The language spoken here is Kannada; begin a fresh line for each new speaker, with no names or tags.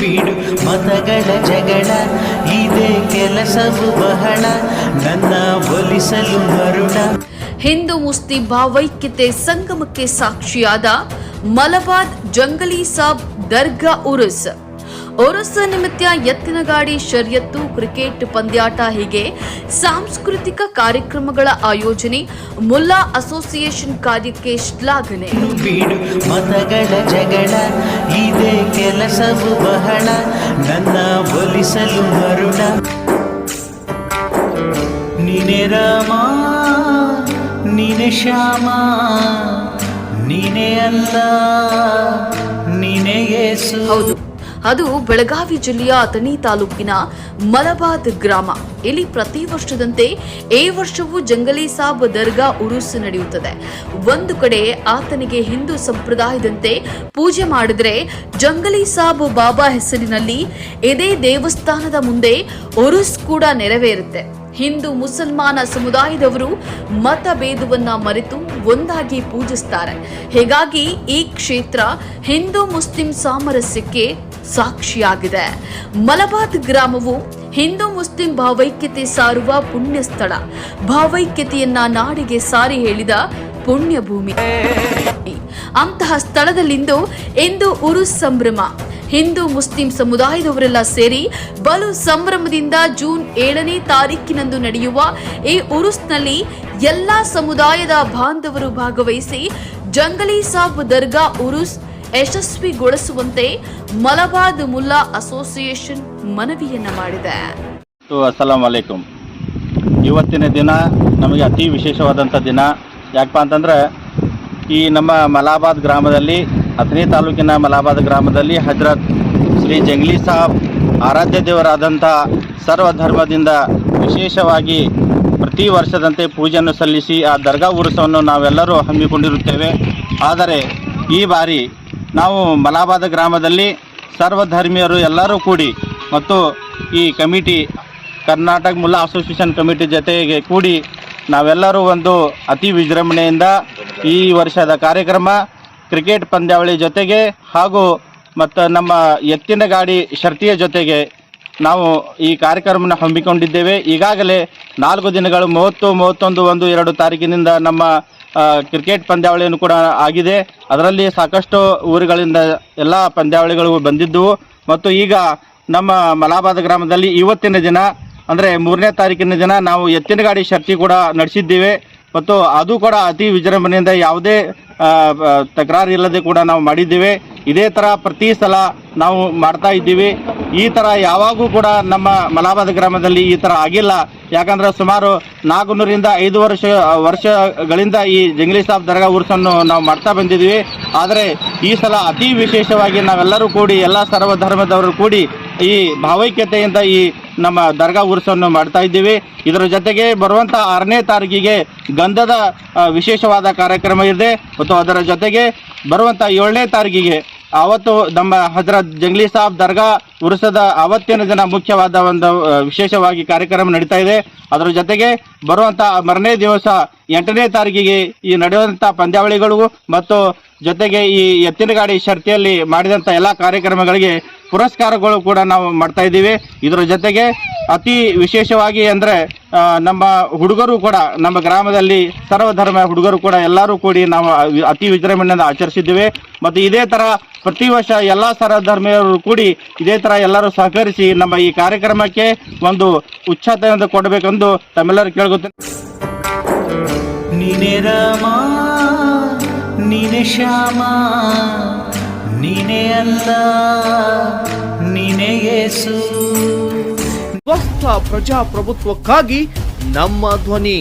ಬೀಡು, ಮತಗಳ ಜಗಳ, ಇದೆ ಕೆಲಸವು ಬಹಳ ನನ್ನ ಒಲಿಸಲು ಮರುಣ.
ಹಿಂದೂ ಮುಸ್ಲಿಂ ಭಾವೈಕ್ಯತೆ ಸಂಗಮಕ್ಕೆ ಸಾಕ್ಷಿಯಾದ ಮಲಬಾದ್ ಜಂಗಲಿ ಸಾಬ್ ದರ್ಗಾ ಉರುಸ್. ಉರುಸ್ ನಿಮಿತ್ತ ಎತ್ತಿನಗಾಡಿ ಶರ್ಯತ್ತು ಕ್ರಿಕೆಟ್ ಪಂದ್ಯಾಟ ಹೀಗೆ ಸಾಂಸ್ಕೃತಿಕ ಕಾರ್ಯಕ್ರಮಗಳ ಆಯೋಜನೆ ಮುಲ್ಲಾ ಅಸೋಸಿಯೇಷನ್ ಕಾರ್ಯಕ್ಕೆ ಶ್ಲಾಘನೆ.
ಬೀಡು ಮತಗಳ ಜಗಳ ಇದೇ ಕೆಲಸವು ಬಹಳ ನನ್ನ ಒಲಿಸಲು ಮರುಣ. ನೀನೆ ರಾಮ ನೀನೆ ಶ್ಯಾಮ ನೀನೆ ಅಲ್ಲ ನೀನೆ ಯೇಸು.
ಹೌದು. ಅದು ಬೆಳಗಾವಿ ಜಿಲ್ಲೆಯ ಅಥಣಿ ತಾಲೂಕಿನ ಮಲಬಾದ್ ಗ್ರಾಮ. ಇಲ್ಲಿ ಪ್ರತಿ ವರ್ಷದಂತೆ ಈ ವರ್ಷವೂ ಜಂಗಲಿ ಸಾಬ್ ದರ್ಗಾ ಉರುಸು ನಡೆಯುತ್ತದೆ. ಒಂದು ಕಡೆ ಆತನಿಗೆ ಹಿಂದೂ ಸಂಪ್ರದಾಯದಂತೆ ಪೂಜೆ ಮಾಡಿದರೆ ಜಂಗಲಿ ಸಾಬ್ ಬಾಬಾ ಹೆಸರಿನಲ್ಲಿ ಇದೇ ದೇವಸ್ಥಾನದ ಮುಂದೆ ಉರುಸ್ ಕೂಡ ನೆರವೇರುತ್ತೆ. ಹಿಂದೂ ಮುಸಲ್ಮಾನ ಸಮುದಾಯದವರು ಮತಭೇದವನ್ನ ಮರೆತು ಒಂದಾಗಿ ಪೂಜಿಸ್ತಾರೆ. ಹೀಗಾಗಿ ಈ ಕ್ಷೇತ್ರ ಹಿಂದೂ ಮುಸ್ಲಿಂ ಸಾಮರಸ್ಯಕ್ಕೆ ಸಾಕ್ಷಿಯಾಗಿದೆ. ಮಲಬಾತ್ ಗ್ರಾಮವು ಹಿಂದೂ ಮುಸ್ಲಿಂ ಭಾವೈಕ್ಯತೆ ಸಾರುವ ಪುಣ್ಯ ಸ್ಥಳ ಭಾವೈಕ್ಯತೆಯನ್ನ ನಾಡಿಗೆ ಸಾರಿ ಹೇಳಿದ ಪುಣ್ಯ ಭೂಮಿ ಅಂತಹ ಸ್ಥಳದಲ್ಲಿಂದು ಇಂದು ಉರುಸ್ ಸಂಭ್ರಮ. ಹಿಂದೂ ಮುಸ್ಲಿಂ ಸಮುದಾಯದವರೆಲ್ಲ ಸೇರಿ ಬಲು ಸಂಭ್ರಮದಿಂದ ಜೂನ್ ಏಳನೇ ತಾರೀಕಿನಂದು ನಡೆಯುವ ಈ ಉರುಸ್ನಲ್ಲಿ ಎಲ್ಲಾ ಸಮುದಾಯದ ಬಾಂಧವರು ಭಾಗವಹಿಸಿ ಜಂಗಲಿ ಸಾಬ್ ದರ್ಗಾ ಉರುಸ್ ಯಶಸ್ವಿಗೊಳಿಸುವಂತೆ ಮಲಬಾದ್ ಮುಲ್ಲಾ ಅಸೋಸಿಯೇಷನ್ ಮನವಿಯನ್ನ ಮಾಡಿದೆ.
ಅಸ್ಸಲಾಂ ವಲೈಕುಮ್ ಇವತ್ತಿನ ದಿನ ನಮಗೆ ಅತಿ ವಿಶೇಷವಾದಂಥ ದಿನ. ಯಾಕಪ್ಪ ಅಂತಂದ್ರೆ ಈ ನಮ್ಮ ಮಲಾಬಾದ್ ಗ್ರಾಮದಲ್ಲಿ ಹತ್ತನೇ ತಾಲೂಕಿನ ಮಲಾಬಾದ್ ಗ್ರಾಮದಲ್ಲಿ ಹಜರತ್ ಶ್ರೀ ಜಂಗ್ಲಿ ಸಾಬ್ ಆರಾಧ್ಯ ದೇವರಾದಂಥ ಸರ್ವಧರ್ಮದಿಂದ ವಿಶೇಷವಾಗಿ ಪ್ರತಿ ವರ್ಷದಂತೆ ಪೂಜೆಯನ್ನು ಸಲ್ಲಿಸಿ ಆ ದರ್ಗಾ ಉರುಸವನ್ನು ನಾವೆಲ್ಲರೂ ಹಮ್ಮಿಕೊಂಡಿರುತ್ತೇವೆ. ಆದರೆ ಈ ಬಾರಿ ನಾವು ಮಲಾಬಾದ ಗ್ರಾಮದಲ್ಲಿ ಸರ್ವಧರ್ಮೀಯರು ಎಲ್ಲರೂ ಕೂಡಿ ಮತ್ತು ಈ committee, Karnataka Mulla association committee ಜೊತೆಗೆ ಕೂಡಿ ನಾವೆಲ್ಲರೂ ಒಂದು ಅತಿ ವಿಜೃಂಭಣೆಯಿಂದ ಈ ವರ್ಷದ ಕಾರ್ಯಕ್ರಮ ಕ್ರಿಕೆಟ್ ಪಂದ್ಯಾವಳಿ ಜೊತೆಗೆ ಹಾಗೂ ಮತ್ತು ನಮ್ಮ ಎತ್ತಿನ ಗಾಡಿ ಶರ್ತಿಯ ಜೊತೆಗೆ ನಾವು ಈ ಕಾರ್ಯಕ್ರಮವನ್ನು ಹಮ್ಮಿಕೊಂಡಿದ್ದೇವೆ. ಈಗಾಗಲೇ ನಾಲ್ಕು ದಿನಗಳು, ಮೂವತ್ತು, ಮೂವತ್ತೊಂದು, ಒಂದು, ಎರಡು ತಾರೀಕಿನಿಂದ ನಮ್ಮ ಕ್ರಿಕೆಟ್ ಪಂದ್ಯಾವಳಿಯನ್ನು ಕೂಡ ಆಗಿದೆ. ಅದರಲ್ಲಿ ಸಾಕಷ್ಟು ಊರುಗಳಿಂದ ಎಲ್ಲ ಪಂದ್ಯಾವಳಿಗಳು ಬಂದಿದ್ದವು. ಮತ್ತು ಈಗ ನಮ್ಮ ಮಲಾಬಾದ್ ಗ್ರಾಮದಲ್ಲಿ ಇವತ್ತಿನ ದಿನ, ಅಂದರೆ ಮೂರನೇ ತಾರೀಕಿನ ದಿನ ನಾವು ಎತ್ತಿನ ಗಾಡಿ ಶಕ್ತಿ ಕೂಡ ನಡೆಸಿದ್ದೇವೆ. ಮತ್ತು ಅದು ಕೂಡ ಅತಿ ವಿಜೃಂಭಣೆಯಿಂದ ಯಾವುದೇ ಆ, ಆ, ತಕರಾರು ಇಲ್ಲದೆ ಕೂಡ ನಾವು ಮಾಡಿದ್ದೇವೆ. ಇದೇ ಥರ ಪ್ರತಿ ಸಲ ನಾವು ಮಾಡ್ತಾ ಇದ್ದೀವಿ. ಈ ಥರ ಯಾವಾಗೂ ಕೂಡ ನಮ್ಮ ಮಲಾಬಾದ್ ಗ್ರಾಮದಲ್ಲಿ ಈ ಥರ ಆಗಿಲ್ಲ. ಯಾಕಂದ್ರೆ ಸುಮಾರು ನಾಲ್ಕುನೂರಿಂದ ಐದು ವರ್ಷ ವರ್ಷಗಳಿಂದ ಈ ಜಂಗ್ಲಿ ಸಾಬ್ ದರ್ಗಾ ಉರ್ಸನ್ನು ನಾವು ಮಾಡ್ತಾ ಬಂದಿದ್ದೀವಿ. ಆದರೆ ಈ ಸಲ ಅತಿ ವಿಶೇಷವಾಗಿ ನಾವೆಲ್ಲರೂ ಕೂಡಿ ಎಲ್ಲ ಸರ್ವಧರ್ಮದವರು ಕೂಡಿ ಈ ಭಾವೈಕ್ಯತೆಯಿಂದ ಈ ನಮ್ಮ ದರ್ಗಾ ಉರ್ಸವನ್ನು ಮಾಡ್ತಾ ಇದ್ದೀವಿ. ಇದರ ಜೊತೆಗೆ ಬರುವಂಥ ಆರನೇ ತಾರೀಕಿಗೆ ಗಂಧದ ವಿಶೇಷವಾದ ಕಾರ್ಯಕ್ರಮ ಇದೆ. ಮತ್ತು ಅದರ ಜೊತೆಗೆ ಬರುವಂಥ ಏಳನೇ ತಾರೀಕಿಗೆ ಆವತ್ತು ನಮ್ಮ ಹಜರತ್ ಜಂಗ್ಲಿ ಸಾಬ್ ದರ್ಗಾ ಉರುಸದ ಆವತ್ತಿನ ದಿನ ಮುಖ್ಯವಾದ ಒಂದು ವಿಶೇಷವಾಗಿ ಕಾರ್ಯಕ್ರಮ ನಡೀತಾ ಇದೆ. ಅದರ ಜೊತೆಗೆ ಬರುವಂತ ಮರನೇ ದಿವಸ ಎಂಟನೇ ತಾರೀಕಿಗೆ ಈ ನಡೆಯುವಂತ ಪಂದ್ಯಾವಳಿಗಳು ಮತ್ತು ಜೊತೆಗೆ ಈ ಎತ್ತಿನ ಗಾಡಿ ಶರ್ತಿಯಲ್ಲಿ ಮಾಡಿದಂಥ ಎಲ್ಲ ಕಾರ್ಯಕ್ರಮಗಳಿಗೆ ಪುರಸ್ಕಾರಗಳು ಕೂಡ ನಾವು ಮಾಡ್ತಾ ಇದ್ದೀವಿ. ಇದರ ಜೊತೆಗೆ ಅತಿ ವಿಶೇಷವಾಗಿ ಅಂದರೆ ನಮ್ಮ ಹುಡುಗರು ಕೂಡ, ನಮ್ಮ ಗ್ರಾಮದಲ್ಲಿ ಸರ್ವಧರ್ಮ ಹುಡುಗರು ಕೂಡ ಎಲ್ಲರೂ ಕೂಡಿ ನಾವು ಅತಿ ವಿಜೃಂಭಣೆಯಿಂದ ಆಚರಿಸಿದ್ದೇವೆ. ಮತ್ತು ಇದೇ ಥರ ಪ್ರತಿ ವರ್ಷ ಎಲ್ಲ ಸರ್ವಧರ್ಮೀಯರು ಕೂಡಿ ಇದೇ ಥರ ಎಲ್ಲರೂ ಸಹಕರಿಸಿ ನಮ್ಮ ಈ ಕಾರ್ಯಕ್ರಮಕ್ಕೆ ಒಂದು ಉಚ್ಛಾತೆಯನ್ನು ಕೊಡಬೇಕೆಂದು ತಮ್ಮೆಲ್ಲರೂ ಕೇಳ್ಕೊತೀನಿ.
ನೀನೆ ಶ್ಯಾಮ ನೀನೇ ಅಲ್ಲ ನೀನೇ ಯೇಸು.
ಸ್ವಸ್ಥ ಪ್ರಜಾಪ್ರಭುತ್ವಕ್ಕಾಗಿ ನಮ್ಮ ಧ್ವನಿ.